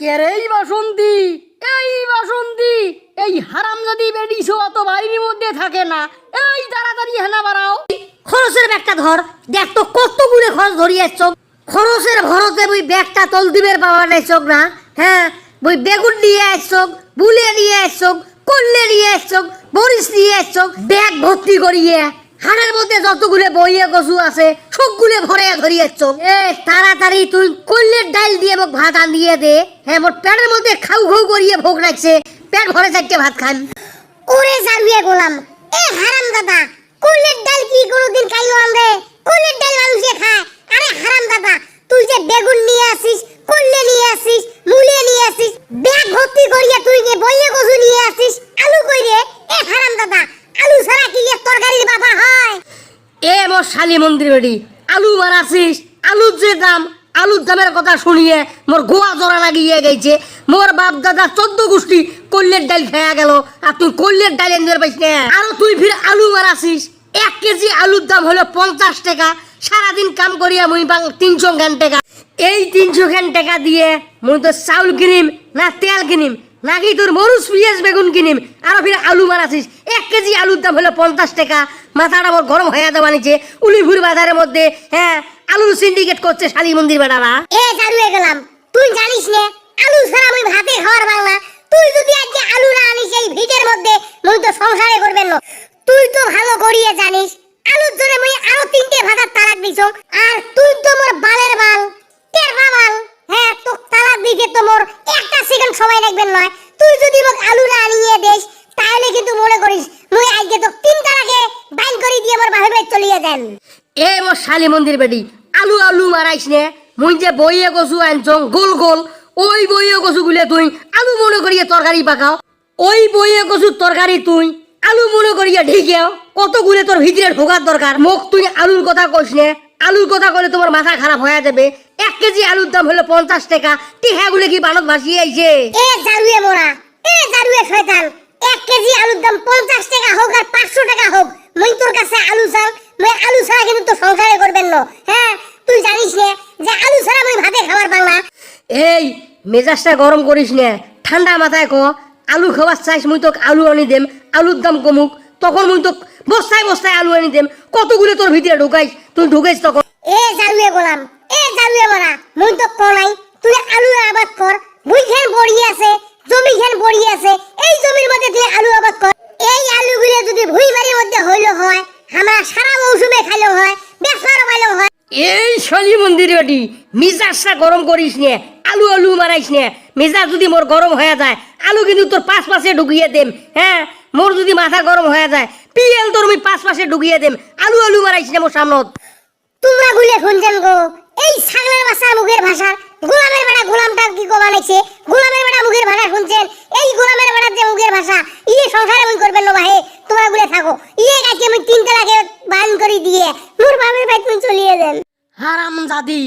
কেরেই বাসন্তী? এই বাসন্তী, এই হারাম যদি বেডিস অত বাড়ির মধ্যে থাকে না। এই তাড়াতাড়ি হেনা বাড়াও। খরচের ব্যাগটা ধর, দেখ তো কতগুলো খরচ ধরিয়ে চোখ খরচের ভরতে বই ব্যাগটা তল দিবের পাওয়া নাই চোখ না? হ্যাঁ বই বেগুন নিয়ে আসছক, বুলে নিয়ে আসছক, কল্লে নিয়ে আসছক বরিশ নিয়ে আসছক, ব্যাগ ভর্তি করিয়ে। হাড়ের মধ্যে যতগুলো বইয়ে কচু আছে, সবগুলো ভরে ধরিয়ে চোখ এ তাড়াতাড়ি তুই কল্লের ডাল দিয়ে মোক ভাত আনিয়ে দে। হ্যাঁ মোর পেটের মধ্যে খাউ খাউ করিয়ে ভোগ রাখছে। পেট ভরে চারটে ভাত খান। ওরে জারুয়ে গোলাম, এ হারাম দাদা কুলের ডাল কি কোনোদিন খাইও আমরে? কুলের ডাল মানুষে খায়, আরে হারাম দাদা, তুই যে বেগুন নিয়ে আসিস, কল্লে নিয়ে আসিস, মুলে নিয়ে আসিস, ব্যাগ ভর্তি করিয়া তুই যে বইয়ে কচু নিয়ে আসিস আলু কইরে এ হারাম দাদা আলু ছাড়া কি এর তরকারির বাবা হয় শালি মন্দির বেড়ি। আলু মারাছিস আলুর যে দাম, আলুর দামের কথা শুনিয়ে মোর গোয়া জোড়া লাগিয়ে গেছে। মোর বাপ দাদা চোদ্দ গোষ্ঠী কল্যের ডাল খেয়া গেল, আর তুই কল্যের ডাল এনে পাইস না। আরও তুই ফির আলু মারাছিস এক কেজি আলুর দাম হলো পঞ্চাশ টাকা। সারাদিন কাম করিয়া মুই তিনশো খান টাকা। এই তিনশো খান টাকা দিয়ে মুই তো চাউল কিনিম, না তেল কিনিম, নাকি তোর মরুচ পিঁয়াজ বেগুন কিনিম, আরও ফির আলু মারাছিস এক কেজি আলুর দাম হলো পঞ্চাশ টাকা। মাথাটা আমার গরম হয়ে দেওয়া নিচে উলিপুর বাজারের মধ্যে হ্যাঁ আলুর সিন্ডিকেট করছে শালি মন্দির বেটারা। এ জারুয়ে গেলাম। তুই জানিস নে, আলু ছাড়া আমি ভাতে খাওয়ার বাংলা। তুই যদি আজকে আলু না আনিস এই ভিটের মধ্যে মুই তো সংসারে করবেন না। তুই তো ভালো করিয়ে জানিস। আলুর জন্য মুই আরও তিনটে ভাতার তালাক দিছ। আর তুই তো মোর বালের বাল টেরবা বাল। হ্যাঁ তো তালাক দিতে তো মোর একটা সেকেন্ড সময় লাগবেন নয়। তুই যদি মোক আলু না আনিয়ে দেস তাহলে কিন্তু মনে করিস মুই আজকে তো তিন তালাকে বাইন করে দিয়ে মোর বাহিরে চলিয়ে দেন এ মোর শালি মন্দির বেটি আলু আলু মারাইস নে। মুই যে বইয়ে কচু আনছং গোল গোল ওই বইয়ে কচু গুলে তুই আলু মনে করিয়ে তরকারি পাকাও। ওই বইয়ে কচুর তরকারি তুই আলু মনে করিয়া ঢিকেও কতগুলো তোর ভিতরে ঢোকার দরকার? মোক তুই আলুর কথা কইস নে। আলুর কথা কইলে তোমার মাথা খারাপ হয়ে যাবে। এক কেজি আলুর দাম হলো পঞ্চাশ টাকা। টিহাগুলো কি বানত ভাসিয়ে আইছে? এ জারুয়ে মোরা এ জারুয়ে শয়তান। এক কেজি আলুর দাম পঞ্চাশ টাকা হোক আর পাঁচশো টাকা হোক মুই তোর কাছে আলু চাল মুই আলু ছাড়া কিন্তু সংসারে করবেন না। হ্যাঁ তুই জানিস নে যে আলু ছাড়া মুই ভাতে খাবার বাংলা এই মেজাজটা গরম করিস নে ঠান্ডা মাথায় ক আলু খাবার চাইস মুই তোকে আলু আনি দেম আলুর দাম কমুক তখন মুই তোক বস্তায় বস্তায় আলু আনি দেম কতগুলো তোর ভিতরে ঢুকাইস তুই ঢুকাইস তখন। এ জারুয়ে গোলাম এ জারুয়ে মোরা মুই তো কলাই তুই আলু আবাদ কর বুই খেন বড়ি আছে জমি খেন বড়ি আছে তুই আলু আবাদ কর। এই আলুগুলো যদি ভুই বাড়ির মধ্যে হইল হয় আমরা সারা মৌসুমে খাইলেও হয় বেসারও পাইলেও হয়। এই শনি মন্দির বেটি মিজাজটা গরম করিস নে আলু আলু মারাইস নে। মিজাজ যদি মোর গরম হয়ে যায় আলু কিন্তু তোর পাঁচ পাশে ঢুকিয়ে দেম হ্যাঁ? মোর যদি মাথা গরম হয়ে যায় পিএল তোর আমি পাঁচ পাশে ঢুকিয়ে দেম আলু আলু মারাইস নে মোর সামনত। তোমরা গুলে শুনছেন গো এই ছাগলের ভাষা মুখের ভাষা গোলামের বেড়া গোলামটা কি কো বানাইছে ভাষা। ইয়ে সংসারে মুই করবেন না ভাই, তোমরা গুলে থাকো। ইয়ে গাছে আমি তিন তালাকে বান করে দিয়ে, মোর বাবার ভাই তুমি চলিয়ে দেন। হারাম জাদি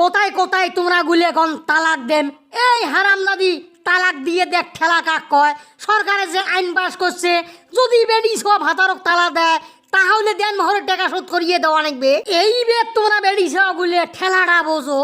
কোথায় কোথায় তোমরা গুলে এখন তালাক দেন? এই হারাম জাদি তালাক দিয়ে দেখ ঠেলা কাক কয়। সরকারে যে আইন পাস করছে, যদি বেডি সব হাতারক তালা দেয়, তাহলে দেন মহরের টাকা শোধ করিয়ে দেওয়া লাগবে। এই বেদ তোমরা বেডি সব গুলে ঠেলাটা বোঝো।